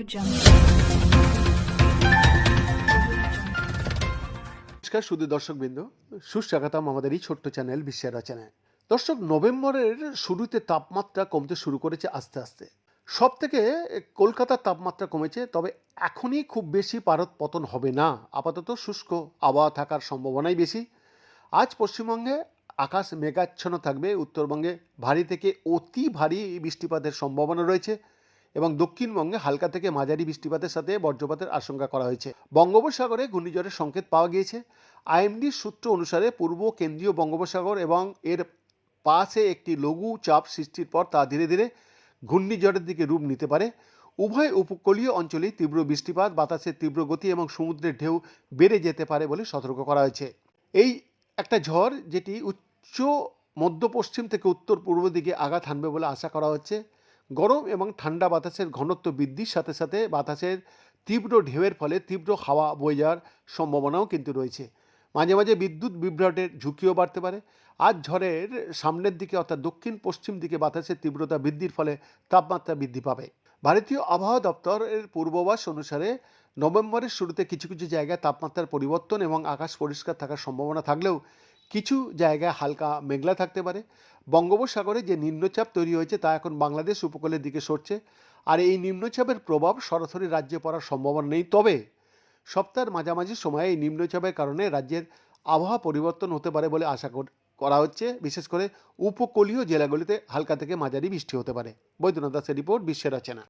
নমস্কার শুধু দর্শকবৃন্দ। সুস্বাগতম আমাদের এই ছোট্ট চ্যানেল বিশ্বের রচনায়। দর্শক, নভেম্বরের শুরুতে তাপমাত্রা কমতে শুরু করেছে আস্তে আস্তে। সব থেকে কলকাতার তাপমাত্রা কমেছে, তবে এখনই খুব বেশি পারদ পতন হবে না। আপাতত শুষ্ক আবহাওয়া থাকার সম্ভাবনাই বেশি। আজ পশ্চিমবঙ্গে আকাশ মেঘাচ্ছন্ন থাকবে, উত্তরবঙ্গে ভারী থেকে অতি ভারী বৃষ্টিপাতের সম্ভাবনা রয়েছে। এবং দক্ষিণবঙ্গে হালকা থেকে মাঝারি বৃষ্টিপাতের সাথে বজ্রপাতের আশঙ্কা করা হয়েছে। বঙ্গোপসাগরে ঘূর্ণিঝড়ের সংকেত পাওয়া গিয়েছে। আইএমডির সূত্র অনুসারে পূর্ব কেন্দ্রীয় বঙ্গোপসাগর এবং এর পাশে একটি লঘু চাপ সৃষ্টির পর তা ধীরে ধীরে ঘূর্ণিঝড়ের দিকে রূপ নিতে পারে। উভয় উপকূলীয় অঞ্চলেই তীব্র বৃষ্টিপাত, বাতাসের তীব্র গতি এবং সমুদ্রের ঢেউ বেড়ে যেতে পারে বলে সতর্ক করা হয়েছে। এই একটা ঝড় যেটি উচ্চ মধ্য পশ্চিম থেকে উত্তর পূর্ব দিকে আঘাত হানবে বলে আশা করা হচ্ছে। গরম এবং ঠান্ডা বাতাসের ঘনত্ব বৃদ্ধির সাথে সাথে বাতাসের তীব্র ঢেউয়ের ফলে তীব্র হাওয়া বয়ে যাওয়ার সম্ভাবনাও কিন্তু রয়েছে। মাঝে মাঝে বিদ্যুৎ বিভ্রাটের ঝুঁকিও বাড়তে পারে। আজ ঝড়ের সামনের দিকে অর্থাৎ দক্ষিণ পশ্চিম দিকে বাতাসের তীব্রতা বৃদ্ধির ফলে তাপমাত্রা বৃদ্ধি পাবে। ভারতীয় আবহাওয়া দপ্তরের পূর্বাভাস অনুসারে নভেম্বরের শুরুতে কিছু কিছু জায়গায় তাপমাত্রার পরিবর্তন এবং আকাশ পরিষ্কার থাকার সম্ভাবনা থাকলেও কিছু জায়গায় হালকা মেঘলা থাকতে পারে। বঙ্গোপসাগরে যে নিম্নচাপ তৈরি হয়েছে তা এখন বাংলাদেশ উপকূলের দিকে সরছে। আর এই নিম্নচাপের প্রভাব সরাসরি রাজ্যে পড়ার সম্ভাবনা নেই। তবে সপ্তাহের মাঝামাঝি সময়ে এই নিম্নচাপের কারণে রাজ্যের আবহাওয়া পরিবর্তন হতে পারে বলে আশা কর- হচ্ছে। বিশেষ করে উপকূলীয় জেলাগুলিতে হালকা থেকে মাঝারি বৃষ্টি হতে পারে। বৈদ্যনাথ দাসের রিপোর্ট, বিশ্বের রচনা।